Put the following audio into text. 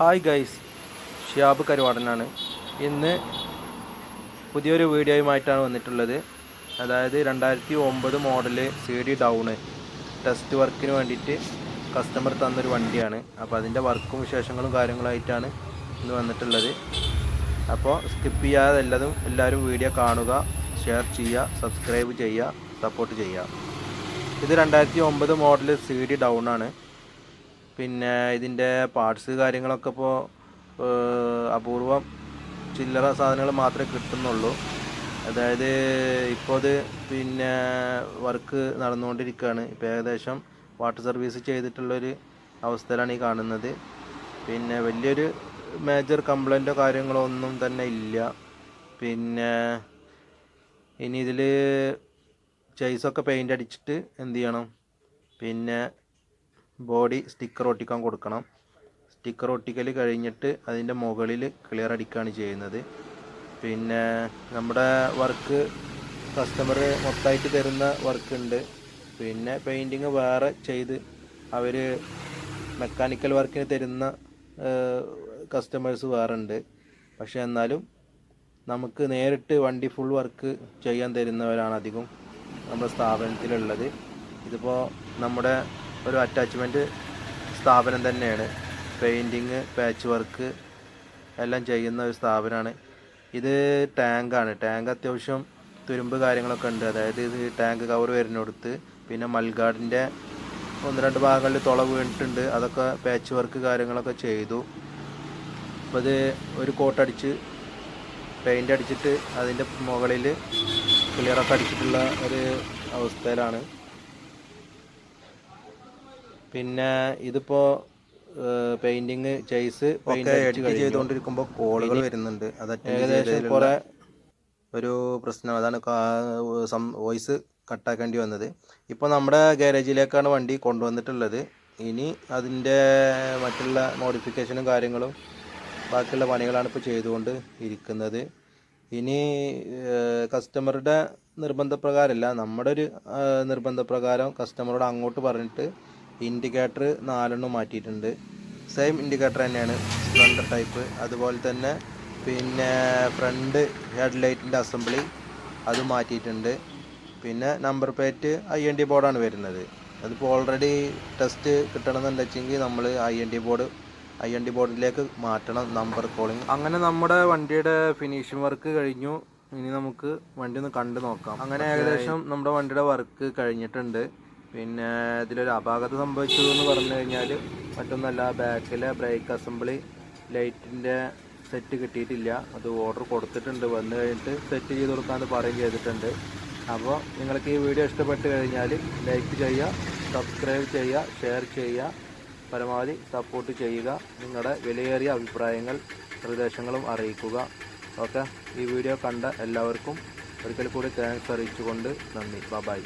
Hi guys Shiyab കരുവാടനാണ്. ഇന്ന് പുതിയൊരു വീഡിയോയുമായിട്ടാണ് വന്നിട്ടുള്ളത്. അതായത് രണ്ടായിരത്തി ഒമ്പത് model C D down. Test വർക്കിന് വേണ്ടിയിട്ട് കസ്റ്റമർ തന്നൊരു വണ്ടിയാണ്. അപ്പോൾ അതിന്റെ വർക്കും വിശേഷങ്ങളും കാര്യങ്ങളായിട്ടാണ് ഇന്ന് വന്നിട്ടുള്ളത്. അപ്പോൾ സ്കിപ്പ് ചെയ്യാതെ എല്ലാതും എല്ലാവരും വീഡിയോ കാണുക ഷെയർ ചെയ്യുക സബ്സ്ക്രൈബ് ചെയ്യുക സപ്പോർട്ട് ചെയ്യുക. ഇത് രണ്ടായിരത്തി ഒമ്പത് മോഡൽ സി ഡി ഡൗൺ ആണ് പിന്നെ ഇതിന്റെ പാർട്സ് കാര്യങ്ങളൊക്കെ ഇപ്പോൾ അപൂർവം ചില്ലറ സാധനങ്ങൾ മാത്രമേ കിട്ടുന്നുള്ളൂ. അതായത് ഇപ്പോൾ അത് പിന്നെ വർക്ക് നടന്നുകൊണ്ടിരിക്കുകയാണ്. ഇപ്പോൾ ഏകദേശം വാട്ടർ സർവീസ് ചെയ്തിട്ടുള്ളൊരു അവസ്ഥയിലാണ് ഈ കാണുന്നത്. പിന്നെ വലിയൊരു മേജർ കംപ്ലൈന്റോ കാര്യങ്ങളോ ഒന്നും തന്നെ ഇല്ല. പിന്നെ ഇനി ഇതിൽ ചെയ്സൊക്കെ പെയിന്റ് അടിച്ചിട്ട് എന്ത് ചെയ്യണം? പിന്നെ ബോഡി സ്റ്റിക്കർ ഒട്ടിക്കാൻ കൊടുക്കണം. സ്റ്റിക്കർ ഒട്ടിക്കൽ കഴിഞ്ഞിട്ട് അതിന്റെ മുകളിൽ ക്ലിയർ അടിക്കുകയാണ് ചെയ്യുന്നത്. പിന്നെ നമ്മുടെ വർക്ക് കസ്റ്റമർ മൊത്തമായിട്ട് തരുന്ന വർക്ക് ഉണ്ട്. പിന്നെ പെയിന്റിങ് വേറെ ചെയ്ത് അവർ മെക്കാനിക്കൽ വർക്കിന് തരുന്ന കസ്റ്റമേഴ്സ് വേറെ ഉണ്ട്. പക്ഷേ എന്നാലും നമുക്ക് നേരിട്ട് വണ്ടി ഫുൾ വർക്ക് ചെയ്യാൻ തരുന്നവരാണ് അധികം നമ്മുടെ സ്ഥാപനത്തിലുള്ളത്. ഇതിപ്പോൾ നമ്മുടെ ഒരു അറ്റാച്ച്മെന്റ് സ്ഥാപനം തന്നെയാണ്. പെയിന്റിങ് പാച്ച് വർക്ക് എല്ലാം ചെയ്യുന്ന ഒരു സ്ഥാപനമാണ് ഇത് ടാങ്കാണ് ടാങ്ക് അത്യാവശ്യം തുരുമ്പ് കാര്യങ്ങളൊക്കെ ഉണ്ട്. അതായത് ഇത് ടാങ്ക് കവർ വരുന്നിടത്ത് പിന്നെ മൽഗാർഡിന്റെ ഒന്ന് രണ്ട് ഭാഗങ്ങളിൽ തുള വീണിട്ടുണ്ട്. അതൊക്കെ പാച്ച് വർക്ക് കാര്യങ്ങളൊക്കെ ചെയ്തു. അപ്പോൾ ഇത് ഒരു കോട്ടടിച്ച് പെയിന്റ് അടിച്ചിട്ട് അതിന്റെ മുകളിൽ ക്ലിയറൊക്കെ അടിച്ചിട്ടുള്ള ഒരു അവസ്ഥയിലാണ്. പിന്നെ ഇതിപ്പോ പെയിന്റിങ് ചെയ്സ് ചെയ്തുകൊണ്ടിരിക്കുമ്പോൾ കോളുകൾ വരുന്നുണ്ട്. അത് ഏകദേശം കുറെ ഒരു പ്രശ്നം. അതാണ് വോയിസ് കട്ടാക്കേണ്ടി വന്നത്. ഇപ്പോൾ നമ്മുടെ ഗാരേജിലേക്കാണ് വണ്ടി കൊണ്ടുവന്നിട്ടുള്ളത്. ഇനി അതിന്റെ മറ്റുള്ള മോഡിഫിക്കേഷനും കാര്യങ്ങളും ബാക്കിയുള്ള പണികളാണ് ഇപ്പോൾ ചെയ്തുകൊണ്ട് ഇരിക്കുന്നത്. ഇനി കസ്റ്റമറുടെ നിർബന്ധപ്രകാരമല്ല നമ്മുടെ ഒരു നിർബന്ധപ്രകാരം കസ്റ്റമറോട് അങ്ങോട്ട് പറഞ്ഞിട്ട് ഇൻഡിക്കേറ്റർ നാലെണ്ണം മാറ്റിയിട്ടുണ്ട്. സെയിം ഇൻഡിക്കേറ്റർ തന്നെയാണ് സ്പ്ലണ്ടർ ടൈപ്പ് അതുപോലെ തന്നെ പിന്നെ ഫ്രണ്ട് ഹെഡ് ലൈറ്റിന്റെ അസംബ്ലി അത് മാറ്റിയിട്ടുണ്ട്. പിന്നെ number plate I N D ബോർഡാണ് വരുന്നത്. അതിപ്പോൾ ഓൾറെഡി ടെസ്റ്റ് കിട്ടണമെന്നുണ്ടെങ്കിൽ നമ്മൾ I N D board I N D ബോർഡിലേക്ക് മാറ്റണം നമ്പർ കോളിംഗ് അങ്ങനെ നമ്മുടെ വണ്ടിയുടെ ഫിനിഷിംഗ് വർക്ക് കഴിഞ്ഞു. ഇനി നമുക്ക് വണ്ടി ഒന്ന് കണ്ടു നോക്കാം. അങ്ങനെ ഏകദേശം നമ്മുടെ വണ്ടിയുടെ വർക്ക് കഴിഞ്ഞിട്ടുണ്ട്. പിന്നെ ഇതിലൊരു അപാകത സംഭവിച്ചു എന്ന് പറഞ്ഞു കഴിഞ്ഞാൽ മറ്റൊന്നല്ല ബാക്കിലെ ബ്രേക്ക് അസംബ്ലി ലൈറ്റിന്റെ സെറ്റ് കിട്ടിയിട്ടില്ല. അത് ഓർഡർ കൊടുത്തിട്ടുണ്ട്. വന്നു കഴിഞ്ഞിട്ട് സെറ്റ് ചെയ്ത് കൊടുക്കാമെന്ന് പറയുകയും ചെയ്തിട്ടുണ്ട്. അപ്പോൾ നിങ്ങൾക്ക് ഈ വീഡിയോ ഇഷ്ടപ്പെട്ട് കഴിഞ്ഞാൽ ലൈക്ക് ചെയ്യുക സബ്സ്ക്രൈബ് ചെയ്യുക ഷെയർ ചെയ്യുക പരമാവധി സപ്പോർട്ട് ചെയ്യുക നിങ്ങളുടെ വിലയേറിയ അഭിപ്രായങ്ങൾ നിർദ്ദേശങ്ങളും അറിയിക്കുക. ഓക്കെ ഈ വീഡിയോ കണ്ട എല്ലാവർക്കും ഒരിക്കൽ കൂടി താങ്ക്സ് അറിയിച്ചുകൊണ്ട് നന്ദി. ബൈ